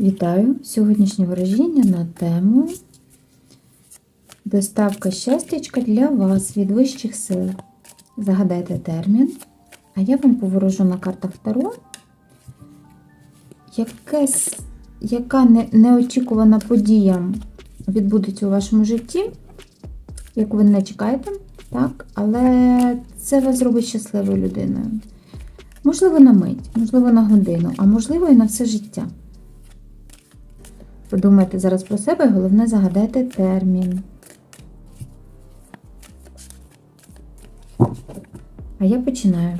Вітаю! Сьогоднішнє ворожіння на тему Доставка щастячка для вас від вищих сил. Загадайте термін, а я вам поворожу на картах Таро. Якась, яка не, неочікувана подія відбудеться у вашому житті, яку ви не чекаєте, так? але це вас зробить щасливою людиною. Можливо, на мить, можливо, на годину, а можливо, і на все життя. Подумайте зараз про себе, головне загадайте термін. А я починаю.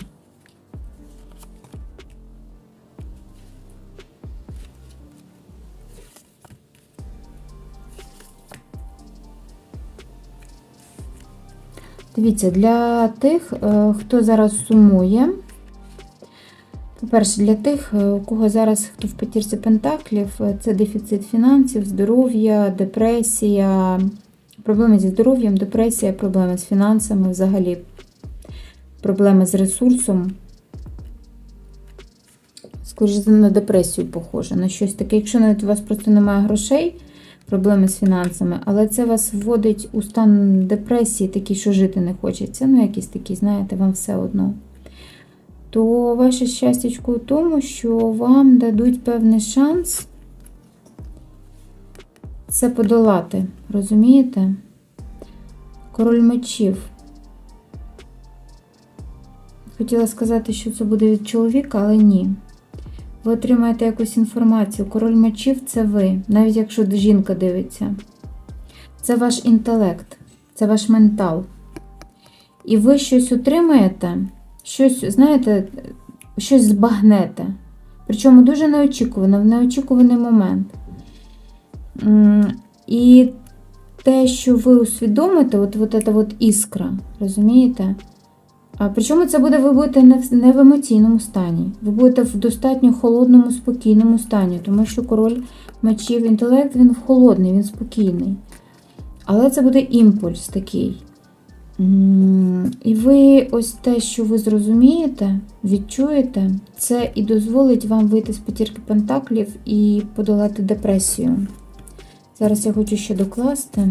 Дивіться, для тих, е, хто зараз сумує, по-перше, для тих, е, у кого зараз хто в п'ятірці пентаклів, е, це дефіцит фінансів, здоров'я, депресія, проблеми зі здоров'ям, депресія, проблеми з фінансами, взагалі, проблеми з ресурсом. Скоріше на депресію похоже, на щось таке. Якщо навіть у вас просто немає грошей, проблеми з фінансами, але це вас вводить у стан депресії, такий, що жити не хочеться. Ну, якийсь такий, знаєте, вам все одно то ваше щастячко у тому, що вам дадуть певний шанс це подолати. Розумієте? Король мечів. Хотіла сказати, що це буде від чоловіка, але ні. Ви отримаєте якусь інформацію. Король мечів це ви, навіть якщо жінка дивиться. Це ваш інтелект, це ваш ментал. І ви щось отримаєте щось, знаєте, щось збагнете. Причому дуже неочікувано, в неочікуваний момент. І те, що ви усвідомите, от, от ця от іскра, розумієте? А Причому це буде, ви будете не в, не в емоційному стані. Ви будете в достатньо холодному, спокійному стані, тому що король мечів інтелект, він холодний, він спокійний. Але це буде імпульс такий. І ви ось те, що ви зрозумієте, відчуєте, це і дозволить вам вийти з п'ятірки пентаклів і подолати депресію. Зараз я хочу ще докласти.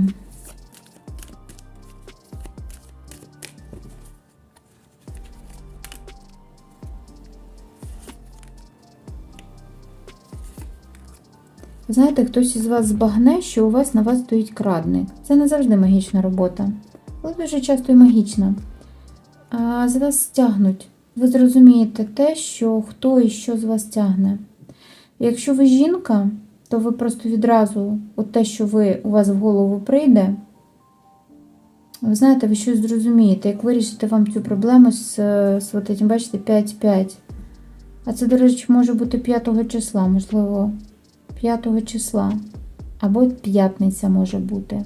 Знаєте, хтось із вас збагне, що у вас на вас стоїть крадник. Це не завжди магічна робота дуже часто і магічна. А з вас стягнуть. Ви зрозумієте те, що хто і що з вас тягне. Якщо ви жінка, то ви просто відразу, от те, що ви, у вас в голову прийде, ви знаєте, ви щось зрозумієте, як вирішити вам цю проблему з, з от бачите, 5-5. А це, до речі, може бути 5 числа, можливо, 5 числа. Або п'ятниця може бути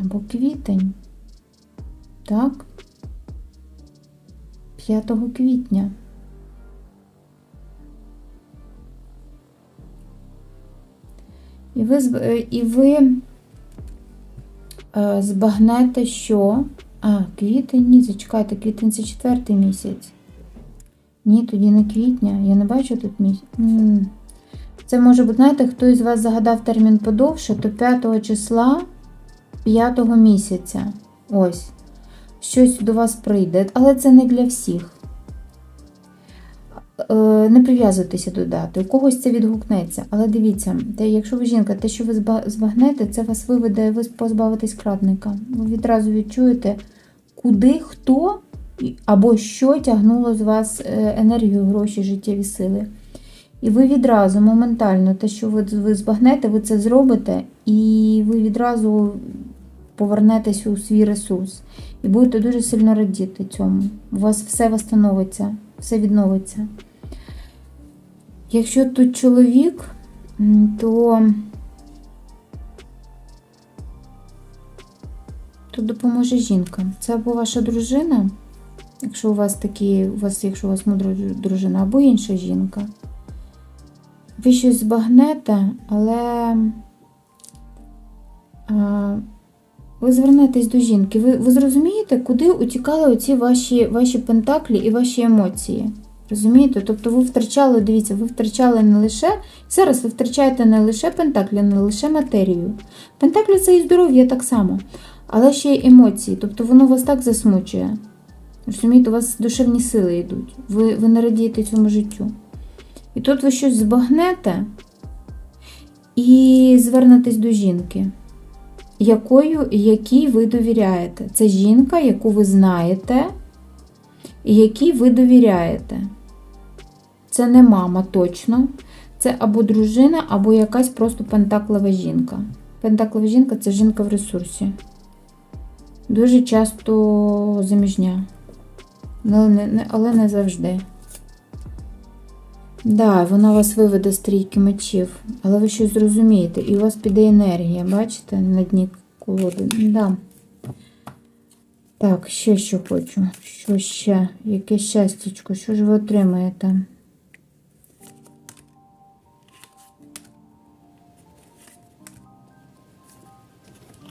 або квітень. Так? 5 квітня. І ви е, і ви е, збагнете, що. А, квітень, ні, зачекайте, квітень це четвертий місяць. Ні, тоді не квітня. Я не бачу тут місяць. Це може бути, знаєте, хто із вас загадав термін подовше, то 5 числа п'ятого місяця. Ось. Щось до вас прийде, але це не для всіх. Е, не прив'язуйтеся до дати. У когось це відгукнеться. Але дивіться, якщо ви жінка, те, що ви збагнете, це вас виведе, ви позбавитесь крадника. Ви відразу відчуєте, куди, хто або що тягнуло з вас е, енергію, гроші, життєві сили. І ви відразу моментально, те, що ви збагнете, ви це зробите, і ви відразу повернетесь у свій ресурс. І будете дуже сильно радіти цьому. У вас все встановиться, все відновиться. Якщо тут чоловік, то тут допоможе жінка. Це або ваша дружина, якщо у вас такі, у вас, якщо у вас мудра дружина, або інша жінка. Ви щось збагнете, але ви звернетесь до жінки, ви ви зрозумієте, куди утікали оці ваші ваші пентаклі і ваші емоції. Розумієте? Тобто ви втрачали, дивіться, ви втрачали не лише, зараз ви втрачаєте не лише пентаклі, не лише матерію. Пентаклі це і здоров'я так само, але ще й емоції. Тобто воно вас так засмучує. Розумієте, у вас душевні сили йдуть. Ви, ви не радієте цьому життю. І тут ви щось збагнете і звернетесь до жінки, якою, якій ви довіряєте. Це жінка, яку ви знаєте, і якій ви довіряєте. Це не мама точно. Це або дружина, або якась просто пентаклова жінка. Пентаклова жінка це жінка в ресурсі. Дуже часто заміжня. Але не, не, але не завжди. Да, вона вас виведе з трійки мечів, але ви щось зрозумієте, і у вас піде енергія, бачите, на дні колоди. Да. Так, ще що хочу. Що ще? Яке щастячко, що ж ви отримаєте?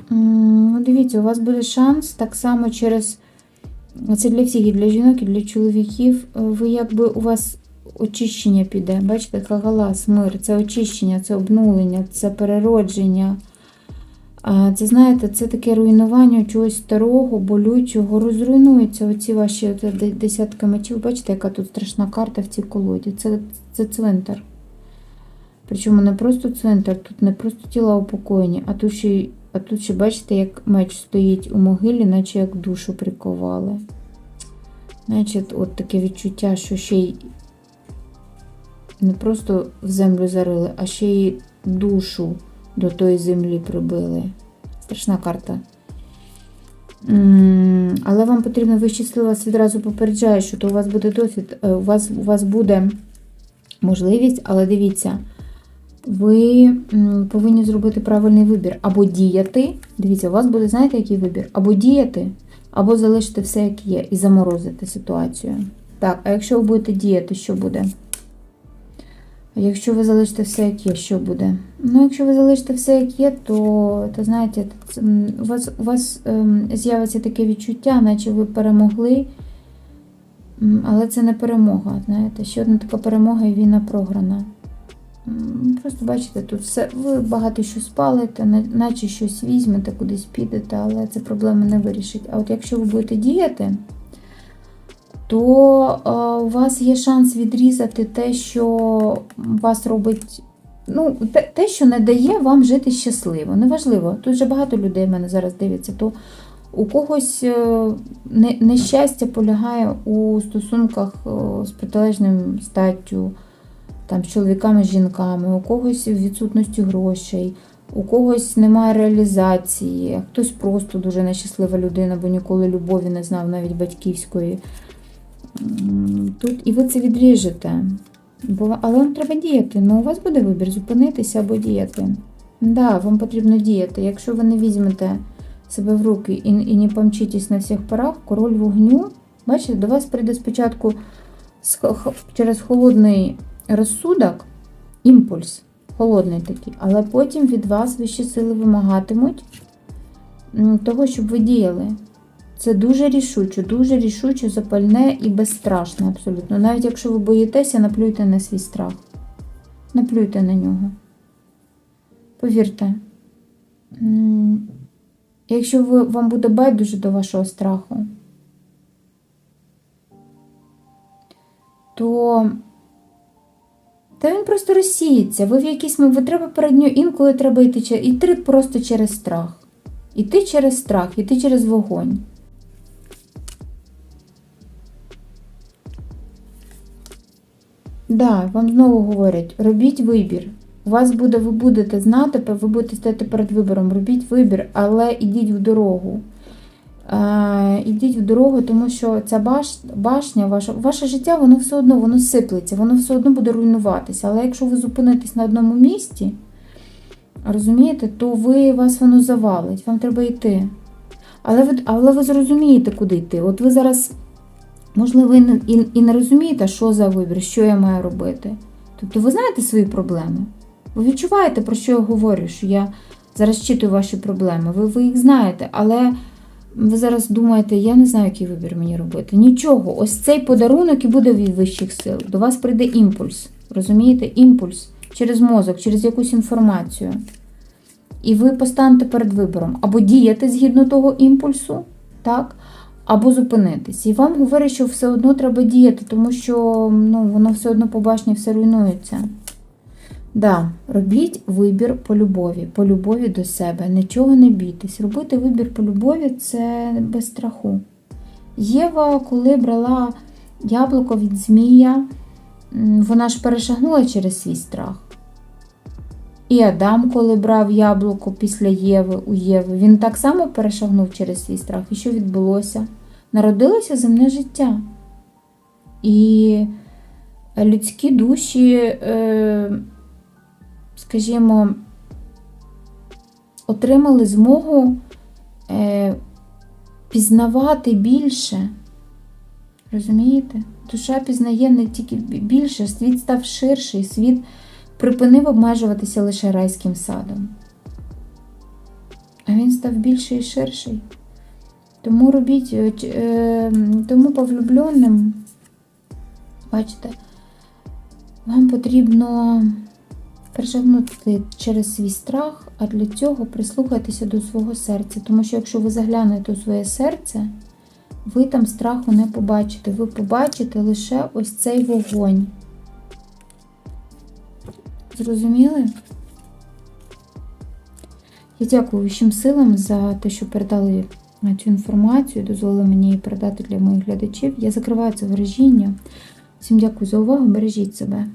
Ну, Дивіться, у вас буде шанс так само через. Це для всіх, і для жінок, і для чоловіків. Е, Ви якби у вас очищення піде. Бачите, кагалас, мир, це очищення, це обнулення, це переродження. Це, знаєте, це таке руйнування чогось старого, болючого. Розруйнуються оці ваші десятки мечів. Бачите, яка тут страшна карта в цій колоді. Це, це цвинтар. Причому не просто цвинтар, тут не просто тіла упокоєні, а тут ще, а тут ще бачите, як меч стоїть у могилі, наче як душу приковали. Значить, от таке відчуття, що ще й не просто в землю зарили, а ще й душу до тої землі прибили. Страшна карта. Але вам потрібно вищі сили вас відразу попереджає, що то у вас буде досвід, е, у вас, у вас буде можливість, але дивіться, ви повинні зробити правильний вибір. Або діяти. Дивіться, у вас буде, знаєте, який вибір? Або діяти, або залишити все, як є, і заморозити ситуацію. Так, а якщо ви будете діяти, що буде? Якщо ви залишите все, як є, що буде? Ну, якщо ви залишите все, як є, то, то знаєте, у вас, у вас ем, з'явиться таке відчуття, наче ви перемогли. Але це не перемога. Знаєте, ще одна така перемога і війна програна. Просто бачите, тут все, ви багато що спалите, наче щось візьмете, кудись підете, але це проблеми не вирішить. А от якщо ви будете діяти, то е, у вас є шанс відрізати те, що вас робить. Ну, те, що не дає вам жити щасливо. Неважливо. Тут вже багато людей в мене зараз дивиться, то у когось е, нещастя полягає у стосунках е, з протилежним статтю, там, з чоловіками, з жінками, у когось в відсутності грошей, у когось немає реалізації, хтось просто дуже нещаслива людина, бо ніколи любові не знав, навіть батьківської. Тут і ви це відріжете. Бо, але вам треба діяти. Ну, у вас буде вибір зупинитися або діяти. Да, вам потрібно діяти. Якщо ви не візьмете себе в руки і, і не помчитесь на всіх парах, король вогню, бачите, до вас прийде спочатку через холодний розсудок, імпульс, холодний такий, але потім від вас вищі сили вимагатимуть того, щоб ви діяли. Це дуже рішуче, дуже рішуче, запальне і безстрашне абсолютно. Навіть якщо ви боїтеся, наплюйте на свій страх. Наплюйте на нього. Повірте, якщо ви, вам буде байдуже до вашого страху, то та він просто розсіється. Ви в якийсь ви треба перед нього інколи треба йти, йти просто через страх. Іти через страх, іти через вогонь. Да, вам знову говорять, робіть вибір. У вас буде, ви будете знати, ви будете стояти перед вибором, робіть вибір, але ідіть в дорогу. Ідіть в дорогу, тому що ця баш, башня, ваше, ваше життя, воно все одно воно сиплеться, воно все одно буде руйнуватися. Але якщо ви зупинитесь на одному місці, розумієте, то ви вас воно завалить, вам треба йти. Але ви, але ви зрозумієте, куди йти. От ви зараз, можливо, і, і не розумієте, що за вибір, що я маю робити. Тобто ви знаєте свої проблеми. Ви відчуваєте, про що я говорю, що я зараз читаю ваші проблеми. Ви, ви їх знаєте, але Ви зараз думаєте, я не знаю, який вибір мені робити. Нічого, ось цей подарунок і буде від вищих сил. До вас прийде імпульс. Розумієте? Імпульс через мозок, через якусь інформацію. І ви постанете перед вибором або діяти згідно того імпульсу, так? Або зупинитись. І вам говорять, що все одно треба діяти, тому що ну, воно все одно по все руйнується. Да, робіть вибір по любові, по любові до себе. Нічого не бійтесь. Робити вибір по любові це без страху. Єва, коли брала яблуко від Змія, вона ж перешагнула через свій страх. І Адам, коли брав яблуко після Єви у Єви, він так само перешагнув через свій страх. І що відбулося? Народилося земне життя. І людські душі, е, скажімо, отримали змогу е, пізнавати більше. Розумієте? Душа пізнає не тільки більше, світ став ширший, світ припинив обмежуватися лише райським садом. А він став більший і ширший. Тому робіть, е, е, тому повлюбленим, бачите, вам потрібно перешагнути через свій страх, а для цього прислухайтеся до свого серця. Тому що якщо ви заглянете у своє серце, ви там страху не побачите. Ви побачите лише ось цей вогонь. Зрозуміли? Я дякую всім силам за те, що передали цю інформацію, дозволили мені її передати для моїх глядачів. Я закриваю це вражіння. Всім дякую за увагу, бережіть себе.